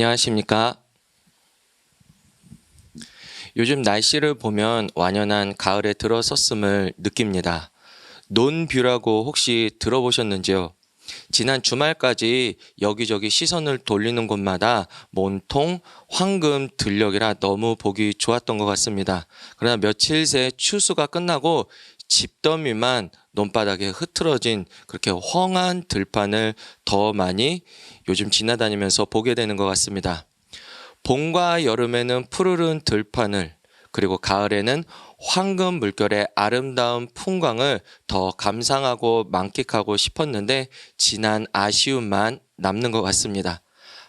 안녕하십니까. 요즘 날씨를 보면 완연한 가을에 들어섰음을 느낍니다. 논뷰라고 혹시 들어보셨는지요? 지난 주말까지 여기저기 시선을 돌리는 곳마다 온통 황금 들녘이라 너무 보기 좋았던 것 같습니다. 그러나 며칠 새 추수가 끝나고 집더미만 논바닥에 흐트러진 그렇게 헝한 들판을 더 많이 요즘 지나다니면서 보게 되는 것 같습니다. 봄과 여름에는 푸르른 들판을 그리고 가을에는 황금 물결의 아름다운 풍광을 더 감상하고 만끽하고 싶었는데 지난 아쉬움만 남는 것 같습니다.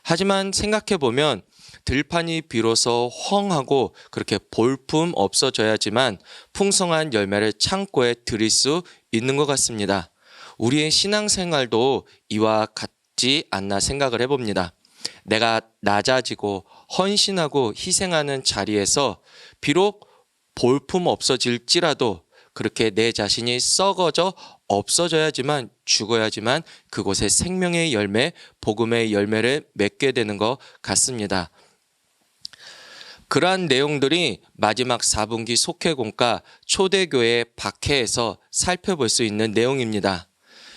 하지만 생각해 보면 들판이 비로소 헝하고 그렇게 볼품 없어져야지만 풍성한 열매를 창고에 들일 수 있는 것 같습니다. 우리의 신앙생활도 이와 같지 않나 생각을 해봅니다. 내가 낮아지고 헌신하고 희생하는 자리에서 비록 볼품 없어질지라도 그렇게 내 자신이 썩어져 없어져야지만 죽어야지만 그곳에 생명의 열매, 복음의 열매를 맺게 되는 것 같습니다. 그러한 내용들이 마지막 4분기 속회공과 초대교회 박해에서 살펴볼 수 있는 내용입니다.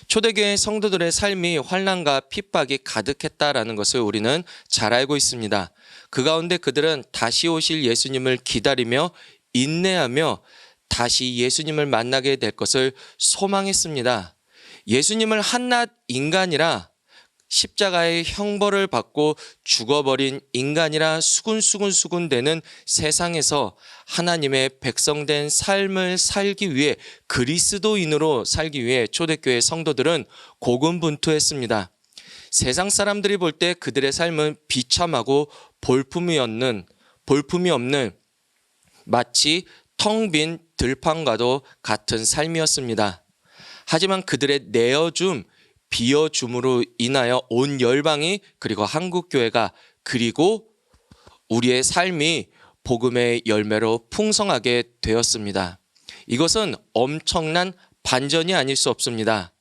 초대교회 성도들의 삶이 환란과 핍박이 가득했다라는 것을 우리는 잘 알고 있습니다. 그 가운데 그들은 다시 오실 예수님을 기다리며 인내하며 다시 예수님을 만나게 될 것을 소망했습니다. 예수님을 한낱 인간이라 십자가의 형벌을 받고 죽어버린 인간이라 수군수군수군 되는 세상에서 하나님의 백성된 삶을 살기 위해 그리스도인으로 살기 위해 초대교회 성도들은 고군분투했습니다. 세상 사람들이 볼 때 그들의 삶은 비참하고 볼품이 없는 볼품이 없는 마치 텅 빈 들판과도 같은 삶이었습니다. 하지만 그들의 내어줌 비어줌으로 인하여 온 열방이 그리고 한국 교회가 그리고 우리의 삶이 복음의 열매로 풍성하게 되었습니다. 이것은 엄청난 반전이 아닐 수 없습니다.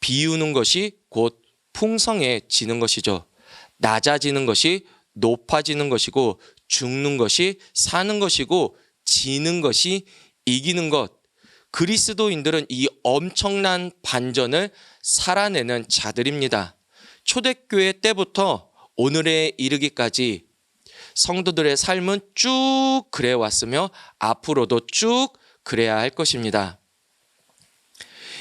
비우는 것이 곧 풍성해지는 것이죠. 낮아지는 것이 높아지는 것이고 죽는 것이 사는 것이고 지는 것이 이기는 것. 그리스도인들은 이 엄청난 반전을 살아내는 자들입니다. 초대교회 때부터 오늘에 이르기까지 성도들의 삶은 쭉 그래 왔으며 앞으로도 쭉 그래야 할 것입니다.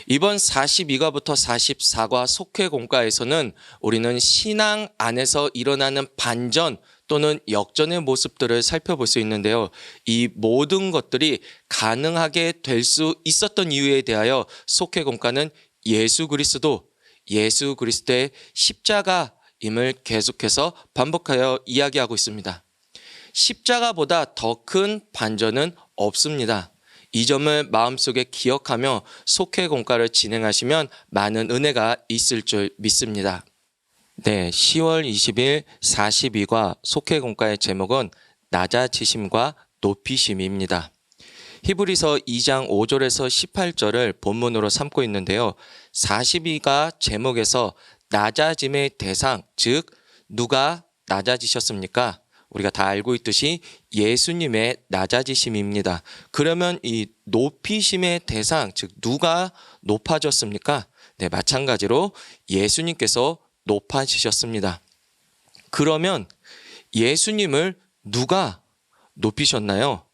이번 42과부터 44과 속회 공과에서는 우리는 신앙 안에서 일어나는 반전 또는 역전의 모습들을 살펴볼 수 있는데요. 이 모든 것들이 가능하게 될 수 있었던 이유에 대하여 속회 공과는 예수 그리스도, 예수 그리스도의 십자가임을 계속해서 반복하여 이야기하고 있습니다. 십자가보다 더 큰 반전은 없습니다. 이 점을 마음속에 기억하며 속회 공과를 진행하시면 많은 은혜가 있을 줄 믿습니다. 네, 10월 20일 42과 속회 공과의 제목은 낮아지심과 높이심입니다. 히브리서 2장 5절에서 18절을 본문으로 삼고 있는데요. 42가 제목에서 낮아짐의 대상, 즉 누가 낮아지셨습니까? 우리가 다 알고 있듯이 예수님의 낮아지심입니다. 그러면 이 높이심의 대상, 즉 누가 높아졌습니까? 네, 마찬가지로 예수님께서 높아지셨습니다. 그러면 예수님을 누가 높이셨나요?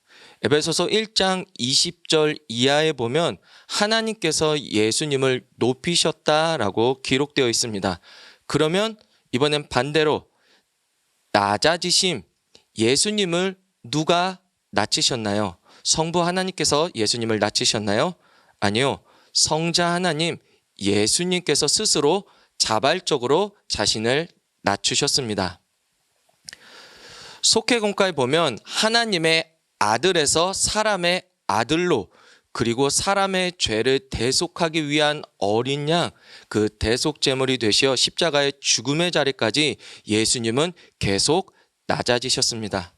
에베소서 1장 20절 이하에 보면 하나님께서 예수님을 높이셨다라고 기록되어 있습니다. 그러면 이번엔 반대로 낮아지심 예수님을 누가 낮추셨나요? 성부 하나님께서 예수님을 낮추셨나요? 아니요. 성자 하나님 예수님께서 스스로 자발적으로 자신을 낮추셨습니다. 속회공과에 보면 하나님의 아들에서 사람의 아들로 그리고 사람의 죄를 대속하기 위한 어린 양, 그 대속 제물이 되시어 십자가의 죽음의 자리까지 예수님은 계속 낮아지셨습니다.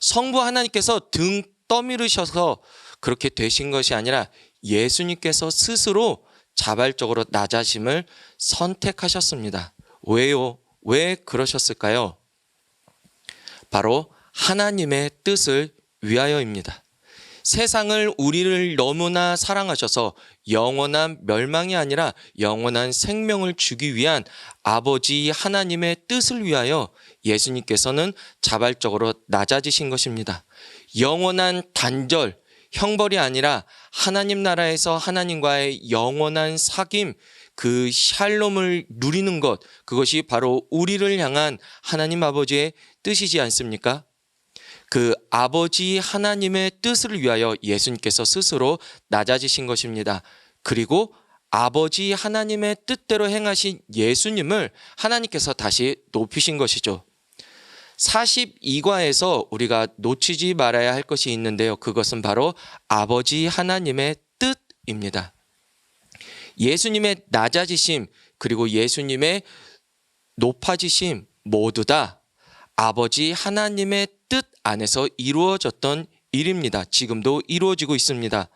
성부 하나님께서 등 떠밀으셔서 그렇게 되신 것이 아니라 예수님께서 스스로 자발적으로 낮아짐을 선택하셨습니다. 왜요? 왜 그러셨을까요? 바로 하나님의 뜻을 위하여입니다. 세상을 우리를 너무나 사랑하셔서 영원한 멸망이 아니라 영원한 생명을 주기 위한 아버지 하나님의 뜻을 위하여 예수님께서는 자발적으로 낮아지신 것입니다. 영원한 단절, 형벌이 아니라 하나님 나라에서 하나님과의 영원한 사귐, 그 샬롬을 누리는 것, 그것이 바로 우리를 향한 하나님 아버지의 뜻이지 않습니까? 그 아버지 하나님의 뜻을 위하여 예수님께서 스스로 낮아지신 것입니다. 그리고 아버지 하나님의 뜻대로 행하신 예수님을 하나님께서 다시 높이신 것이죠. 42과에서 우리가 놓치지 말아야 할 것이 있는데요. 그것은 바로 아버지 하나님의 뜻입니다. 예수님의 낮아지심 그리고 예수님의 높아지심 모두 다 아버지 하나님의 뜻 안에서 이루어졌던 일입니다. 지금도 이루어지고 있습니다.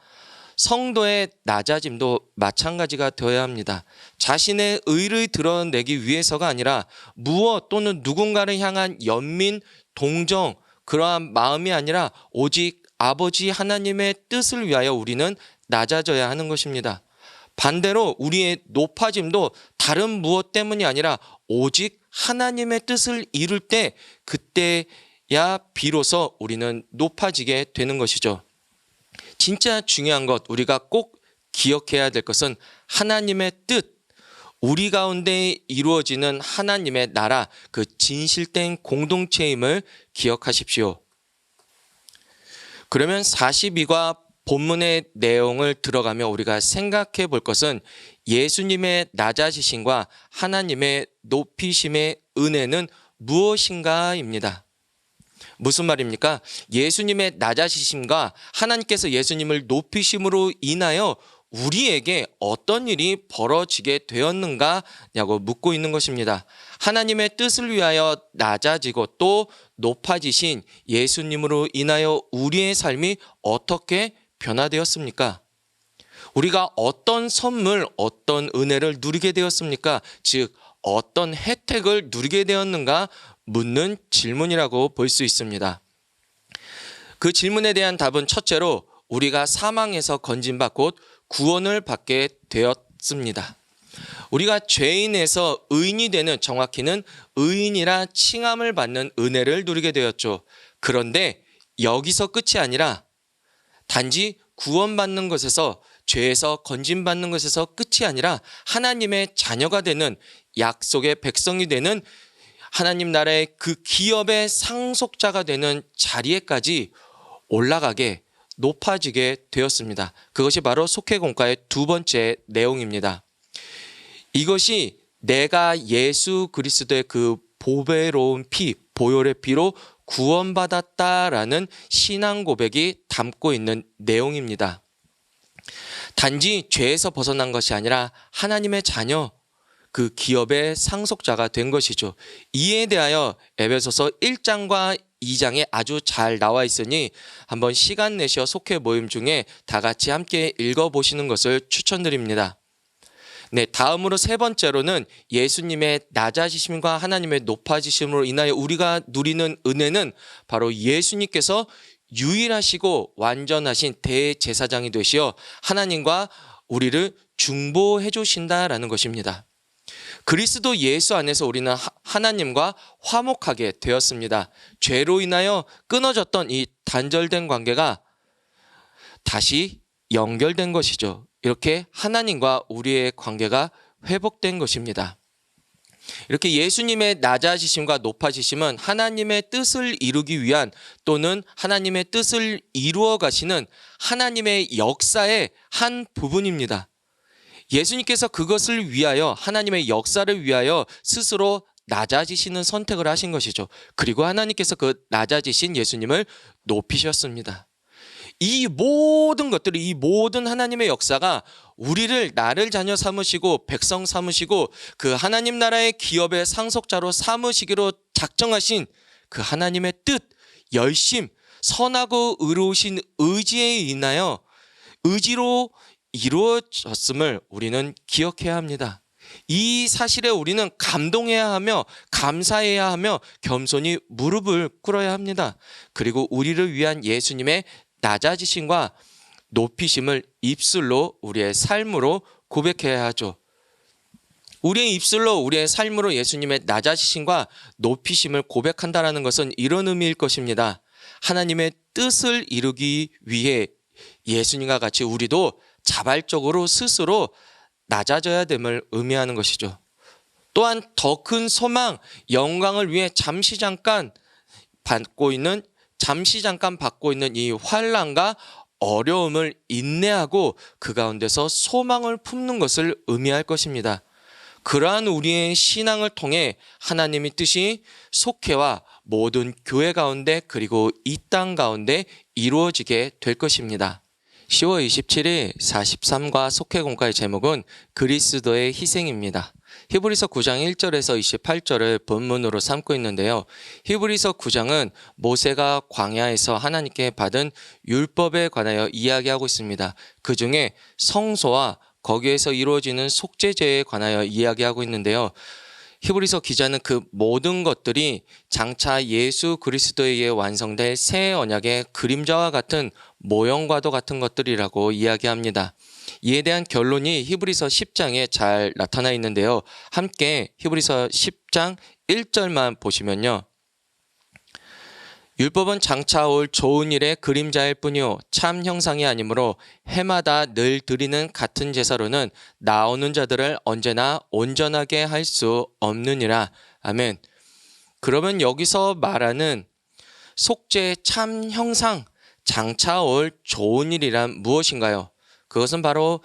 성도의 낮아짐도 마찬가지가 되어야 합니다. 자신의 의를 드러내기 위해서가 아니라 무엇 또는 누군가를 향한 연민, 동정, 그러한 마음이 아니라 오직 아버지 하나님의 뜻을 위하여 우리는 낮아져야 하는 것입니다. 반대로 우리의 높아짐도 다른 무엇 때문이 아니라 오직 하나님의 뜻을 이룰 때 그때야 비로소 우리는 높아지게 되는 것이죠. 진짜 중요한 것 우리가 꼭 기억해야 될 것은 하나님의 뜻 우리 가운데 이루어지는 하나님의 나라 그 진실된 공동체임을 기억하십시오. 그러면 42과 본문의 내용을 들어가며 우리가 생각해 볼 것은 예수님의 낮아지심과 하나님의 높이심의 은혜는 무엇인가입니다. 무슨 말입니까? 예수님의 낮아지심과 하나님께서 예수님을 높이심으로 인하여 우리에게 어떤 일이 벌어지게 되었는가냐고 묻고 있는 것입니다. 하나님의 뜻을 위하여 낮아지고 또 높아지신 예수님으로 인하여 우리의 삶이 어떻게 변화되었습니까? 우리가 어떤 선물, 어떤 은혜를 누리게 되었습니까? 즉, 어떤 혜택을 누리게 되었는가 묻는 질문이라고 볼 수 있습니다. 그 질문에 대한 답은 첫째로 우리가 사망에서 건진받고 구원을 받게 되었습니다. 우리가 죄인에서 의인이 되는 정확히는 의인이라 칭함을 받는 은혜를 누리게 되었죠. 그런데 여기서 끝이 아니라 단지 구원받는 것에서 죄에서 건진받는 것에서 끝이 아니라 하나님의 자녀가 되는 약속의 백성이 되는 하나님 나라의 그 기업의 상속자가 되는 자리에까지 올라가게 높아지게 되었습니다. 그것이 바로 속회공과의 두 번째 내용입니다. 이것이 내가 예수 그리스도의 그 보배로운 피, 보혈의 피로 구원받았다라는 신앙 고백이 담고 있는 내용입니다. 단지 죄에서 벗어난 것이 아니라 하나님의 자녀, 그 기업의 상속자가 된 것이죠. 이에 대하여 에베소서 1장과 2장에 아주 잘 나와 있으니 한번 시간 내셔 속회 모임 중에 다 같이 함께 읽어보시는 것을 추천드립니다. 네, 다음으로 세 번째로는 예수님의 낮아지심과 하나님의 높아지심으로 인하여 우리가 누리는 은혜는 바로 예수님께서 유일하시고 완전하신 대제사장이 되시어 하나님과 우리를 중보해 주신다라는 것입니다. 그리스도 예수 안에서 우리는 하나님과 화목하게 되었습니다. 죄로 인하여 끊어졌던 이 단절된 관계가 다시 연결된 것이죠. 이렇게 하나님과 우리의 관계가 회복된 것입니다. 이렇게 예수님의 낮아지심과 높아지심은 하나님의 뜻을 이루기 위한 또는 하나님의 뜻을 이루어 가시는 하나님의 역사의 한 부분입니다. 예수님께서 그것을 위하여 하나님의 역사를 위하여 스스로 낮아지시는 선택을 하신 것이죠. 그리고 하나님께서 그 낮아지신 예수님을 높이셨습니다. 이 모든 것들이 이 모든 하나님의 역사가 우리를 나를 자녀 삼으시고 백성 삼으시고 그 하나님 나라의 기업의 상속자로 삼으시기로 작정하신 그 하나님의 뜻, 열심, 선하고 의로우신 의지에 인하여 의지로 이루어졌음을 우리는 기억해야 합니다. 이 사실에 우리는 감동해야 하며 감사해야 하며 겸손히 무릎을 꿇어야 합니다. 그리고 우리를 위한 예수님의 낮아지심과 높이심을 입술로 우리의 삶으로 고백해야 하죠. 우리의 입술로 우리의 삶으로 예수님의 낮아지심과 높이심을 고백한다라는 것은 이런 의미일 것입니다. 하나님의 뜻을 이루기 위해 예수님과 같이 우리도 자발적으로 스스로 낮아져야 됨을 의미하는 것이죠. 또한 더 큰 소망, 영광을 위해 잠시 잠깐 받고 있는 잠시 잠깐 받고 있는 이 환란과 어려움을 인내하고 그 가운데서 소망을 품는 것을 의미할 것입니다. 그러한 우리의 신앙을 통해 하나님의 뜻이 속회와 모든 교회 가운데 그리고 이 땅 가운데 이루어지게 될 것입니다. 10월 27일 43과 속회 공과의 제목은 그리스도의 희생입니다. 히브리서 9장 1절에서 28절을 본문으로 삼고 있는데요. 히브리서 9장은 모세가 광야에서 하나님께 받은 율법에 관하여 이야기하고 있습니다. 그 중에 성소와 거기에서 이루어지는 속죄제에 관하여 이야기하고 있는데요. 히브리서 기자는 그 모든 것들이 장차 예수 그리스도에 의해 완성될 새 언약의 그림자와 같은 모형과도 같은 것들이라고 이야기합니다. 이에 대한 결론이 히브리서 10장에 잘 나타나 있는데요. 함께 히브리서 10장 1절만 보시면요. 율법은 장차 올 좋은 일의 그림자일 뿐이요 참 형상이 아니므로 해마다 늘 드리는 같은 제사로는 나오는 자들을 언제나 온전하게 할 수 없느니라 아멘. 그러면 여기서 말하는 속죄 참 형상 장차 올 좋은 일이란 무엇인가요? 그것은 바로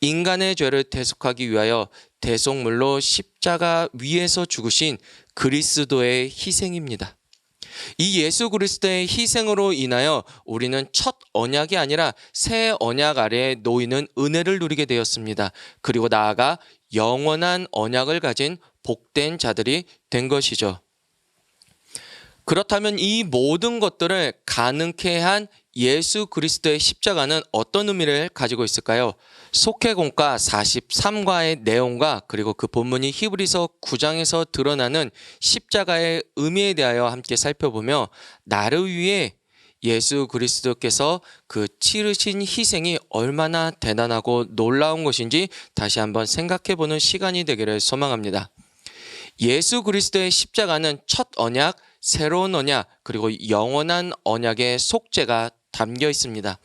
인간의 죄를 대속하기 위하여 대속물로 십자가 위에서 죽으신 그리스도의 희생입니다. 이 예수 그리스도의 희생으로 인하여 우리는 첫 언약이 아니라 새 언약 아래에 놓이는 은혜를 누리게 되었습니다. 그리고 나아가 영원한 언약을 가진 복된 자들이 된 것이죠. 그렇다면 이 모든 것들을 가능케 한 예수 그리스도의 십자가는 어떤 의미를 가지고 있을까요? 속회공과 43과의 내용과 그리고 그 본문이 히브리서 9장에서 드러나는 십자가의 의미에 대하여 함께 살펴보며 나를 위해 예수 그리스도께서 그 치르신 희생이 얼마나 대단하고 놀라운 것인지 다시 한번 생각해 보는 시간이 되기를 소망합니다. 예수 그리스도의 십자가는 첫 언약, 새로운 언약, 그리고 영원한 언약의 속죄가 담겨 있습니다.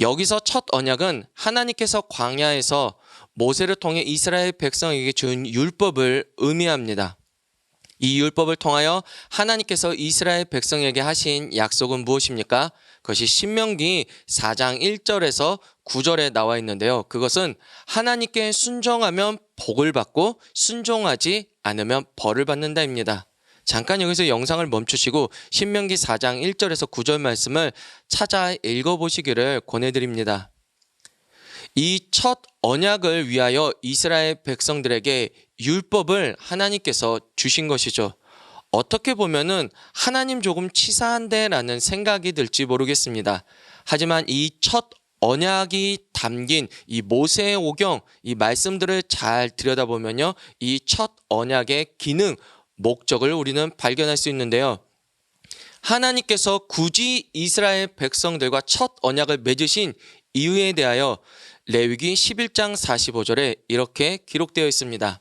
여기서 첫 언약은 하나님께서 광야에서 모세를 통해 이스라엘 백성에게 준 율법을 의미합니다. 이 율법을 통하여 하나님께서 이스라엘 백성에게 하신 약속은 무엇입니까? 그것이 신명기 4장 1절에서 9절에 나와 있는데요. 그것은 하나님께 순종하면 복을 받고 순종하지 않으면 벌을 받는다입니다. 잠깐 여기서 영상을 멈추시고 신명기 4장 1절에서 9절 말씀을 찾아 읽어보시기를 권해드립니다. 이 첫 언약을 위하여 이스라엘 백성들에게 율법을 하나님께서 주신 것이죠. 어떻게 보면은 하나님 조금 치사한데라는 생각이 들지 모르겠습니다. 하지만 이 첫 언약이 담긴 이 모세의 오경 이 말씀들을 잘 들여다보면요. 이 첫 언약의 기능 목적을 우리는 발견할 수 있는데요. 하나님께서 굳이 이스라엘 백성들과 첫 언약을 맺으신 이유에 대하여 레위기 11장 45절에 이렇게 기록되어 있습니다.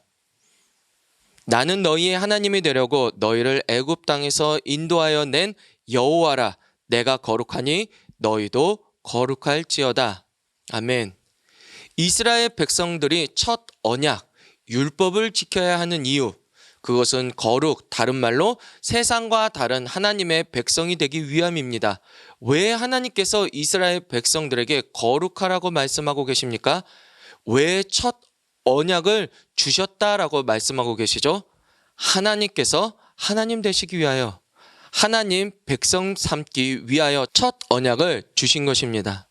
나는 너희의 하나님이 되려고 너희를 애굽 땅에서 인도하여 낸 여호와라 내가 거룩하니 너희도 거룩할지어다. 아멘. 이스라엘 백성들이 첫 언약 율법을 지켜야 하는 이유 그것은 거룩, 다른 말로 세상과 다른 하나님의 백성이 되기 위함입니다. 왜 하나님께서 이스라엘 백성들에게 거룩하라고 말씀하고 계십니까? 왜 첫 언약을 주셨다라고 말씀하고 계시죠? 하나님께서 하나님 되시기 위하여, 하나님 백성 삼기 위하여 첫 언약을 주신 것입니다.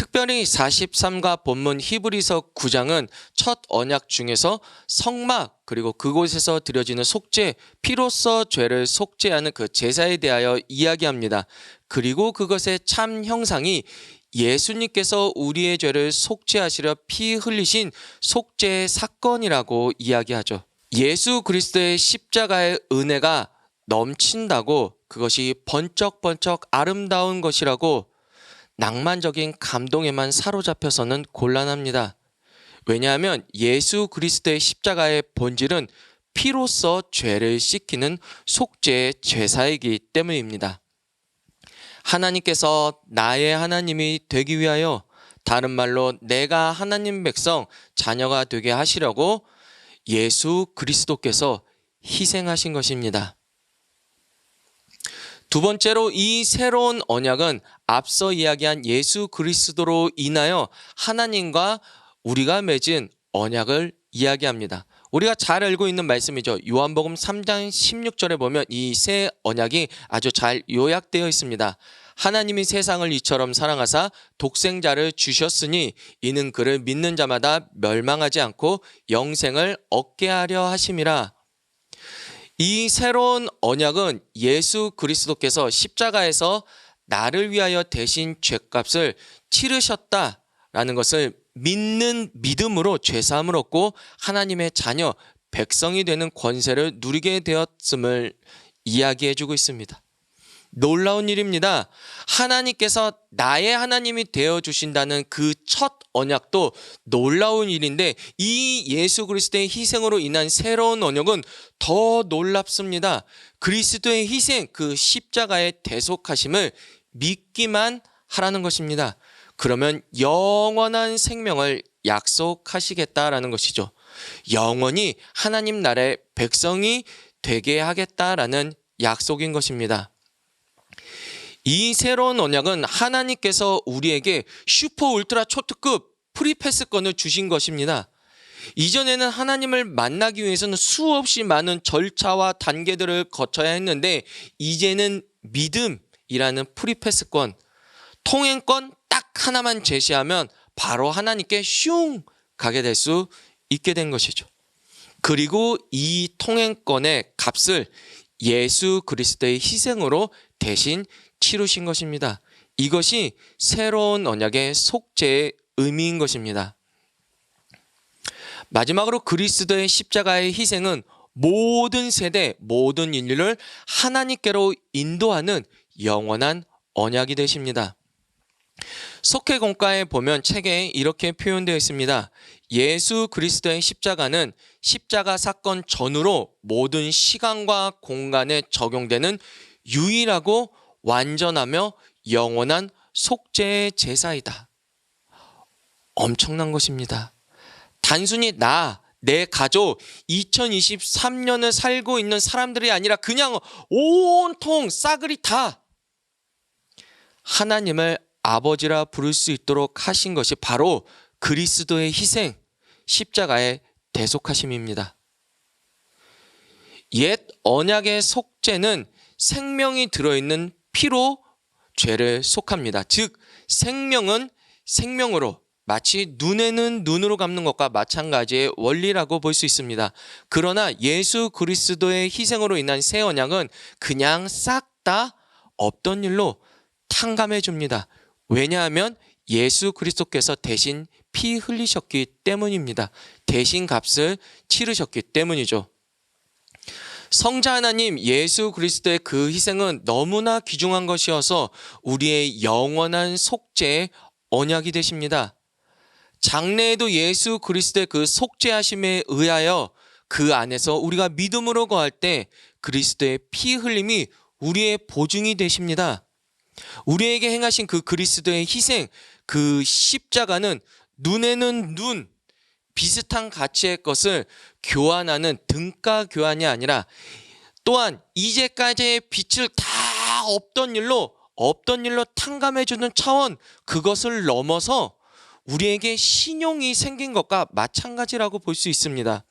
특별히 43과 본문 히브리서 9장은 첫 언약 중에서 성막 그리고 그곳에서 드려지는 속죄 피로써 죄를 속죄하는 그 제사에 대하여 이야기합니다. 그리고 그것의 참 형상이 예수님께서 우리의 죄를 속죄하시려 피 흘리신 속죄 사건이라고 이야기하죠. 예수 그리스도의 십자가의 은혜가 넘친다고 그것이 번쩍번쩍 아름다운 것이라고 낭만적인 감동에만 사로잡혀서는 곤란합니다. 왜냐하면 예수 그리스도의 십자가의 본질은 피로써 죄를 씻기는 속죄의 제사이기 때문입니다. 하나님께서 나의 하나님이 되기 위하여 다른 말로 내가 하나님 백성 자녀가 되게 하시려고 예수 그리스도께서 희생하신 것입니다. 두 번째로 이 새로운 언약은 앞서 이야기한 예수 그리스도로 인하여 하나님과 우리가 맺은 언약을 이야기합니다. 우리가 잘 알고 있는 말씀이죠. 요한복음 3장 16절에 보면 이 새 언약이 아주 잘 요약되어 있습니다. 하나님이 세상을 이처럼 사랑하사 독생자를 주셨으니 이는 그를 믿는 자마다 멸망하지 않고 영생을 얻게 하려 하심이라. 이 새로운 언약은 예수 그리스도께서 십자가에서 나를 위하여 대신 죄값을 치르셨다라는 것을 믿는 믿음으로 죄사함을 얻고 하나님의 자녀 백성이 되는 권세를 누리게 되었음을 이야기해 주고 있습니다. 놀라운 일입니다. 하나님께서 나의 하나님이 되어 주신다는 그 첫 언약도 놀라운 일인데 이 예수 그리스도의 희생으로 인한 새로운 언약은 더 놀랍습니다. 그리스도의 희생, 그 십자가의 대속하심을 믿기만 하라는 것입니다. 그러면 영원한 생명을 약속하시겠다라는 것이죠. 영원히 하나님 나라의 백성이 되게 하겠다라는 약속인 것입니다. 이 새로운 언약은 하나님께서 우리에게 슈퍼 울트라 초특급 프리패스권을 주신 것입니다. 이전에는 하나님을 만나기 위해서는 수없이 많은 절차와 단계들을 거쳐야 했는데 이제는 믿음이라는 프리패스권, 통행권 딱 하나만 제시하면 바로 하나님께 슝 가게 될 수 있게 된 것이죠. 그리고 이 통행권의 값을 예수 그리스도의 희생으로 대신 치르신 것입니다. 이것이 새로운 언약의 속죄의 의미인 것입니다. 마지막으로 그리스도의 십자가의 희생은 모든 세대, 모든 인류를 하나님께로 인도하는 영원한 언약이 되십니다. 속회공과에 보면 책에 이렇게 표현되어 있습니다. 예수 그리스도의 십자가는 십자가 사건 전후로 모든 시간과 공간에 적용되는 유일하고 완전하며 영원한 속죄의 제사이다. 엄청난 것입니다. 단순히 나, 내 가족, 2023년을 살고 있는 사람들이 아니라 그냥 온통 싸그리 다 하나님을 아버지라 부를 수 있도록 하신 것이 바로 그리스도의 희생, 십자가의 대속하심입니다. 옛 언약의 속죄는 생명이 들어있는 피로 죄를 속합니다. 즉, 생명은 생명으로 마치 눈에는 눈으로 갚는 것과 마찬가지의 원리라고 볼 수 있습니다. 그러나 예수 그리스도의 희생으로 인한 새 언약은 그냥 싹 다 없던 일로 탕감해 줍니다. 왜냐하면 예수 그리스도께서 대신 피 흘리셨기 때문입니다. 대신 값을 치르셨기 때문이죠. 성자 하나님 예수 그리스도의 그 희생은 너무나 귀중한 것이어서 우리의 영원한 속죄의 언약이 되십니다. 장래에도 예수 그리스도의 그 속죄하심에 의하여 그 안에서 우리가 믿음으로 거할 때 그리스도의 피 흘림이 우리의 보증이 되십니다. 우리에게 행하신 그 그리스도의 희생, 그 십자가는 눈에는 눈, 비슷한 가치의 것을 교환하는 등가 교환이 아니라 또한 이제까지의 빛을 다 없던 일로 없던 일로 탕감해주는 차원 그것을 넘어서 우리에게 신용이 생긴 것과 마찬가지라고 볼 수 있습니다.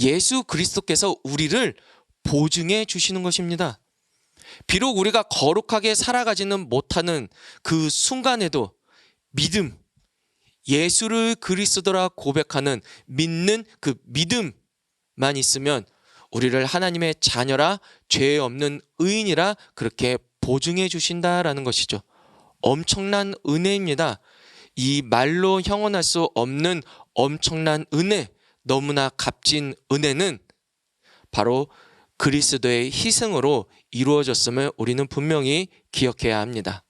예수 그리스도께서 우리를 보증해 주시는 것입니다. 비록 우리가 거룩하게 살아가지는 못하는 그 순간에도 믿음, 예수를 그리스도라 고백하는 믿는 그 믿음만 있으면 우리를 하나님의 자녀라 죄 없는 의인이라 그렇게 보증해 주신다라는 것이죠. 엄청난 은혜입니다. 이 말로 형언할 수 없는 엄청난 은혜, 너무나 값진 은혜는 바로 그리스도의 희생으로 이루어졌음을 우리는 분명히 기억해야 합니다.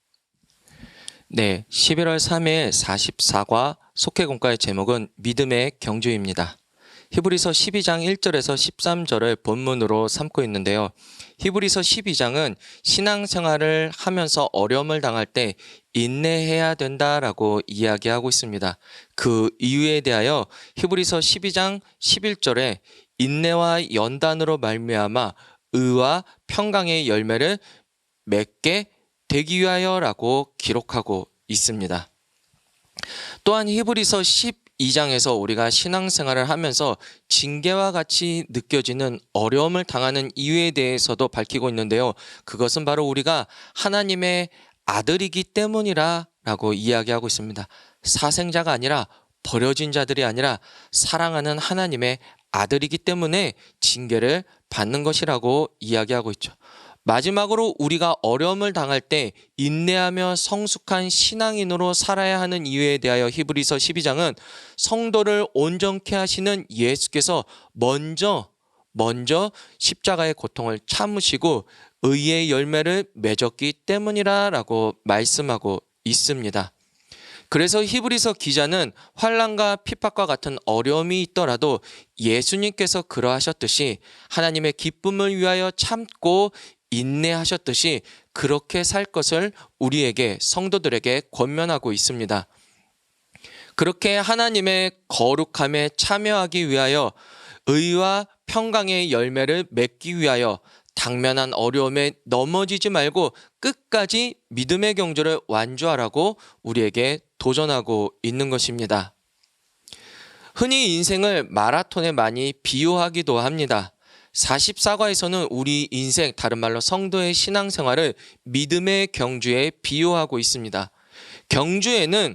네, 11월 3일 44과 속회공과의 제목은 믿음의 경주입니다. 히브리서 12장 1절에서 13절을 본문으로 삼고 있는데요. 히브리서 12장은 신앙생활을 하면서 어려움을 당할 때 인내해야 된다라고 이야기하고 있습니다. 그 이유에 대하여 히브리서 12장 11절에 인내와 연단으로 말미암아 의와 평강의 열매를 맺게 되기 위하여라고 기록하고 있습니다. 또한 히브리서 12장에서 우리가 신앙생활을 하면서 징계와 같이 느껴지는 어려움을 당하는 이유에 대해서도 밝히고 있는데요. 그것은 바로 우리가 하나님의 아들이기 때문이라 라고 이야기하고 있습니다. 사생자가 아니라 버려진 자들이 아니라 사랑하는 하나님의 아들이기 때문에 징계를 받는 것이라고 이야기하고 있죠. 마지막으로 우리가 어려움을 당할 때 인내하며 성숙한 신앙인으로 살아야 하는 이유에 대하여 히브리서 12장은 성도를 온전케 하시는 예수께서 먼저 먼저 십자가의 고통을 참으시고 의의 열매를 맺었기 때문이라라고 말씀하고 있습니다. 그래서 히브리서 기자는 환란과 핍박과 같은 어려움이 있더라도 예수님께서 그러하셨듯이 하나님의 기쁨을 위하여 참고 인내하셨듯이 그렇게 살 것을 우리에게 성도들에게 권면하고 있습니다. 그렇게 하나님의 거룩함에 참여하기 위하여 의와 평강의 열매를 맺기 위하여 당면한 어려움에 넘어지지 말고 끝까지 믿음의 경주를 완주하라고 우리에게 도전하고 있는 것입니다. 흔히 인생을 마라톤에 많이 비유하기도 합니다. 44과에서는 우리 인생, 다른 말로 성도의 신앙생활을 믿음의 경주에 비유하고 있습니다. 경주에는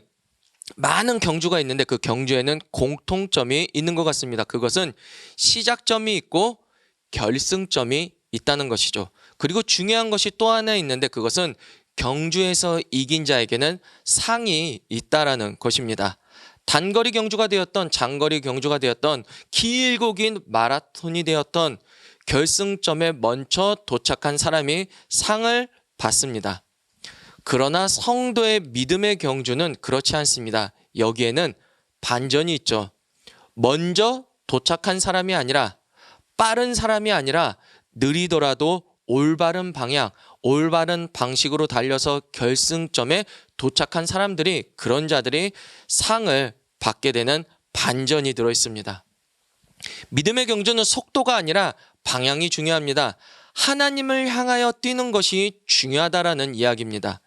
많은 경주가 있는데 그 경주에는 공통점이 있는 것 같습니다. 그것은 시작점이 있고 결승점이 있다는 것이죠. 그리고 중요한 것이 또 하나 있는데 그것은 경주에서 이긴 자에게는 상이 있다라는 것입니다. 단거리 경주가 되었던 장거리 경주가 되었던 길고 긴 마라톤이 되었던 결승점에 먼저 도착한 사람이 상을 받습니다. 그러나 성도의 믿음의 경주는 그렇지 않습니다. 여기에는 반전이 있죠. 먼저 도착한 사람이 아니라 빠른 사람이 아니라 느리더라도 올바른 방향, 올바른 방식으로 달려서 결승점에 도착한 사람들이 그런 자들이 상을 받게 되는 반전이 들어 있습니다. 믿음의 경주는 속도가 아니라 방향이 중요합니다. 하나님을 향하여 뛰는 것이 중요하다라는 이야기입니다.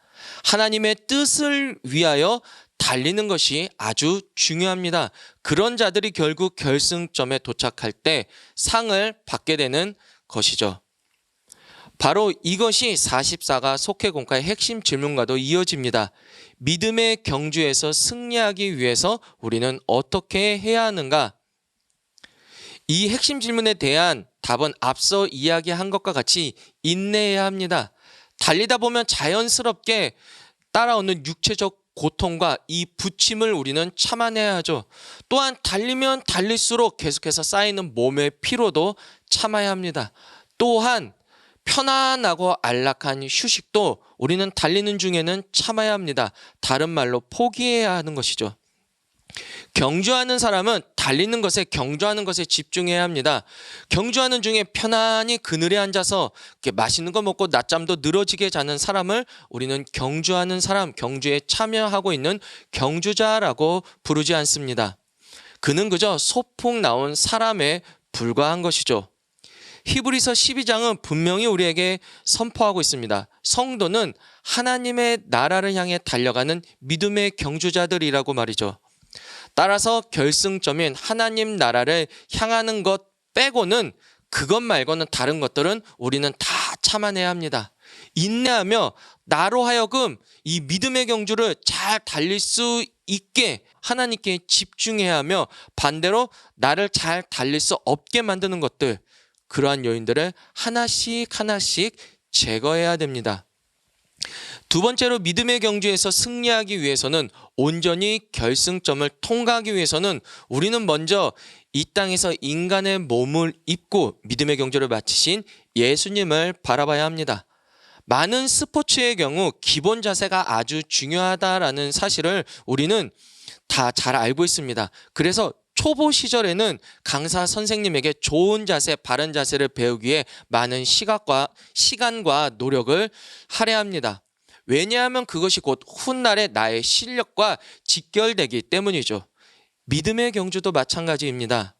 하나님의 뜻을 위하여 달리는 것이 아주 중요합니다. 그런 자들이 결국 결승점에 도착할 때 상을 받게 되는 것이죠. 바로 이것이 44가 속해공과의 핵심 질문과도 이어집니다. 믿음의 경주에서 승리하기 위해서 우리는 어떻게 해야 하는가? 이 핵심 질문에 대한 답은 앞서 이야기한 것과 같이 인내해야 합니다. 달리다 보면 자연스럽게 따라오는 육체적 고통과 이 부침을 우리는 참아내야 하죠. 또한 달리면 달릴수록 계속해서 쌓이는 몸의 피로도 참아야 합니다. 또한 편안하고 안락한 휴식도 우리는 달리는 중에는 참아야 합니다. 다른 말로 포기해야 하는 것이죠. 경주하는 사람은 달리는 것에 경주하는 것에 집중해야 합니다. 경주하는 중에 편안히 그늘에 앉아서 맛있는 거 먹고 낮잠도 늘어지게 자는 사람을 우리는 경주하는 사람, 경주에 참여하고 있는 경주자라고 부르지 않습니다. 그는 그저 소풍 나온 사람에 불과한 것이죠. 히브리서 12장은 분명히 우리에게 선포하고 있습니다. 성도는 하나님의 나라를 향해 달려가는 믿음의 경주자들이라고 말이죠. 따라서 결승점인 하나님 나라를 향하는 것 빼고는 그것 말고는 다른 것들은 우리는 다 참아내야 합니다. 인내하며 나로 하여금 이 믿음의 경주를 잘 달릴 수 있게 하나님께 집중해야 하며 반대로 나를 잘 달릴 수 없게 만드는 것들 그러한 요인들을 하나씩 하나씩 제거해야 됩니다. 두 번째로 믿음의 경주에서 승리하기 위해서는 온전히 결승점을 통과하기 위해서는 우리는 먼저 이 땅에서 인간의 몸을 입고 믿음의 경주를 마치신 예수님을 바라봐야 합니다. 많은 스포츠의 경우 기본 자세가 아주 중요하다라는 사실을 우리는 다 잘 알고 있습니다. 그래서 초보 시절에는 강사 선생님에게 좋은 자세, 바른 자세를 배우기 위해 많은 시각과 시간과 노력을 할애합니다. 왜냐하면 그것이 곧 훗날에 나의 실력과 직결되기 때문이죠. 믿음의 경주도 마찬가지입니다.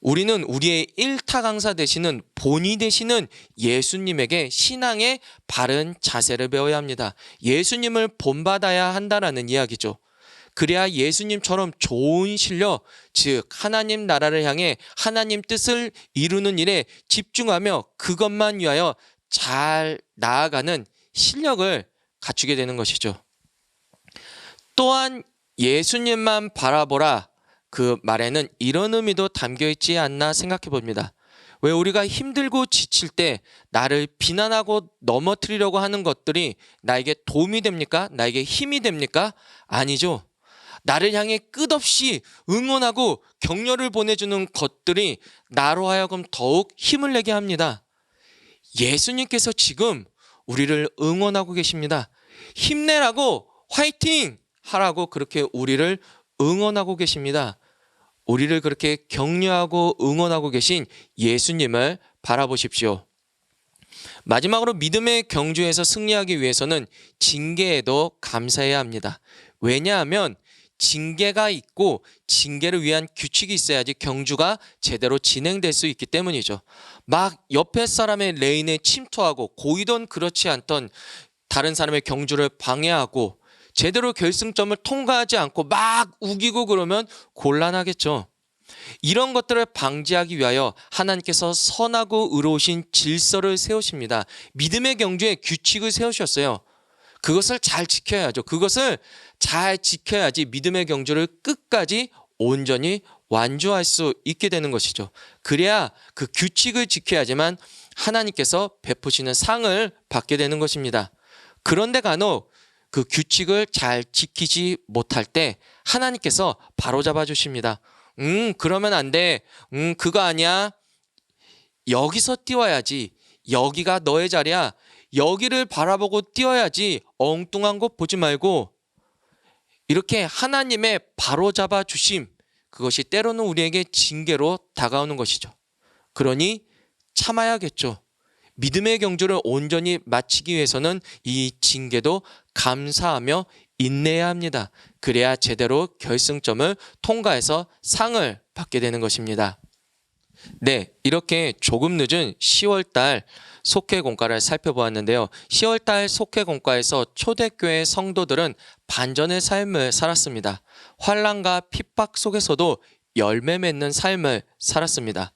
우리는 우리의 일타 강사 되시는 본이 되시는 예수님에게 신앙의 바른 자세를 배워야 합니다. 예수님을 본받아야 한다라는 이야기죠. 그래야 예수님처럼 좋은 실력, 즉 하나님 나라를 향해 하나님 뜻을 이루는 일에 집중하며 그것만 위하여 잘 나아가는 실력을 갖추게 되는 것이죠. 또한 예수님만 바라보라 그 말에는 이런 의미도 담겨 있지 않나 생각해 봅니다. 왜 우리가 힘들고 지칠 때 나를 비난하고 넘어뜨리려고 하는 것들이 나에게 도움이 됩니까? 나에게 힘이 됩니까? 아니죠. 나를 향해 끝없이 응원하고 격려를 보내주는 것들이 나로 하여금 더욱 힘을 내게 합니다. 예수님께서 지금 우리를 응원하고 계십니다. 힘내라고 화이팅 하라고 그렇게 우리를 응원하고 계십니다. 우리를 그렇게 격려하고 응원하고 계신 예수님을 바라보십시오. 마지막으로 믿음의 경주에서 승리하기 위해서는 징계에도 감사해야 합니다. 왜냐하면 징계가 있고 징계를 위한 규칙이 있어야지 경주가 제대로 진행될 수 있기 때문이죠. 막 옆에 사람의 레인에 침투하고 고이던 그렇지 않던 다른 사람의 경주를 방해하고 제대로 결승점을 통과하지 않고 막 우기고 그러면 곤란하겠죠. 이런 것들을 방지하기 위하여 하나님께서 선하고 의로우신 질서를 세우십니다. 믿음의 경주에 규칙을 세우셨어요. 그것을 잘 지켜야죠. 그것을 잘 지켜야지 믿음의 경주를 끝까지 온전히 완주할 수 있게 되는 것이죠. 그래야 그 규칙을 지켜야지만 하나님께서 베푸시는 상을 받게 되는 것입니다. 그런데 간혹 그 규칙을 잘 지키지 못할 때 하나님께서 바로 잡아 주십니다. 음, 그러면 안 돼. 음, 그거 아니야. 여기서 뛰어야지. 여기가 너의 자리야. 여기를 바라보고 뛰어야지. 엉뚱한 곳 보지 말고 이렇게 하나님의 바로 잡아 주심 그것이 때로는 우리에게 징계로 다가오는 것이죠. 그러니 참아야겠죠. 믿음의 경주를 온전히 마치기 위해서는 이 징계도 감사하며 인내해야 합니다. 그래야 제대로 결승점을 통과해서 상을 받게 되는 것입니다. 네, 이렇게 조금 늦은 10월달 속회 공과를 살펴보았는데요. 10월달 속회 공과에서 초대교회 성도들은 반전의 삶을 살았습니다. 환란과 핍박 속에서도 열매 맺는 삶을 살았습니다.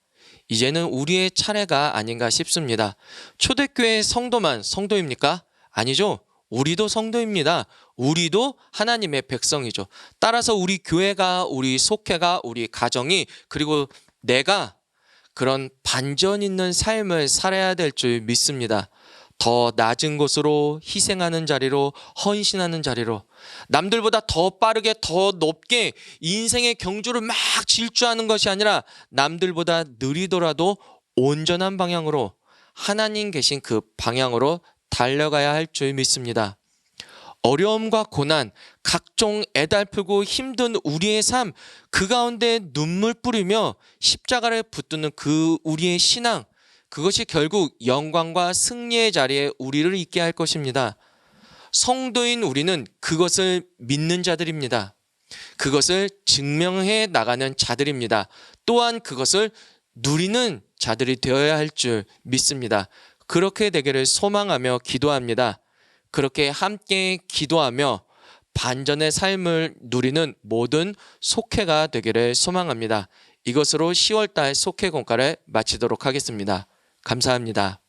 이제는 우리의 차례가 아닌가 싶습니다. 초대교회 성도만 성도입니까? 아니죠. 우리도 성도입니다. 우리도 하나님의 백성이죠. 따라서 우리 교회가, 우리 속회가, 우리 가정이, 그리고 내가 그런 반전 있는 삶을 살아야 될 줄 믿습니다. 더 낮은 곳으로 희생하는 자리로 헌신하는 자리로 남들보다 더 빠르게 더 높게 인생의 경주를 막 질주하는 것이 아니라 남들보다 느리더라도 온전한 방향으로 하나님 계신 그 방향으로 달려가야 할 줄 믿습니다. 어려움과 고난, 각종 애달프고 힘든 우리의 삶, 그 가운데 눈물 뿌리며 십자가를 붙드는 그 우리의 신앙, 그것이 결국 영광과 승리의 자리에 우리를 있게 할 것입니다. 성도인 우리는 그것을 믿는 자들입니다. 그것을 증명해 나가는 자들입니다. 또한 그것을 누리는 자들이 되어야 할 줄 믿습니다. 그렇게 되기를 소망하며 기도합니다. 그렇게 함께 기도하며 반전의 삶을 누리는 모든 속회가 되기를 소망합니다. 이것으로 10월달 속회 공과를 마치도록 하겠습니다. 감사합니다.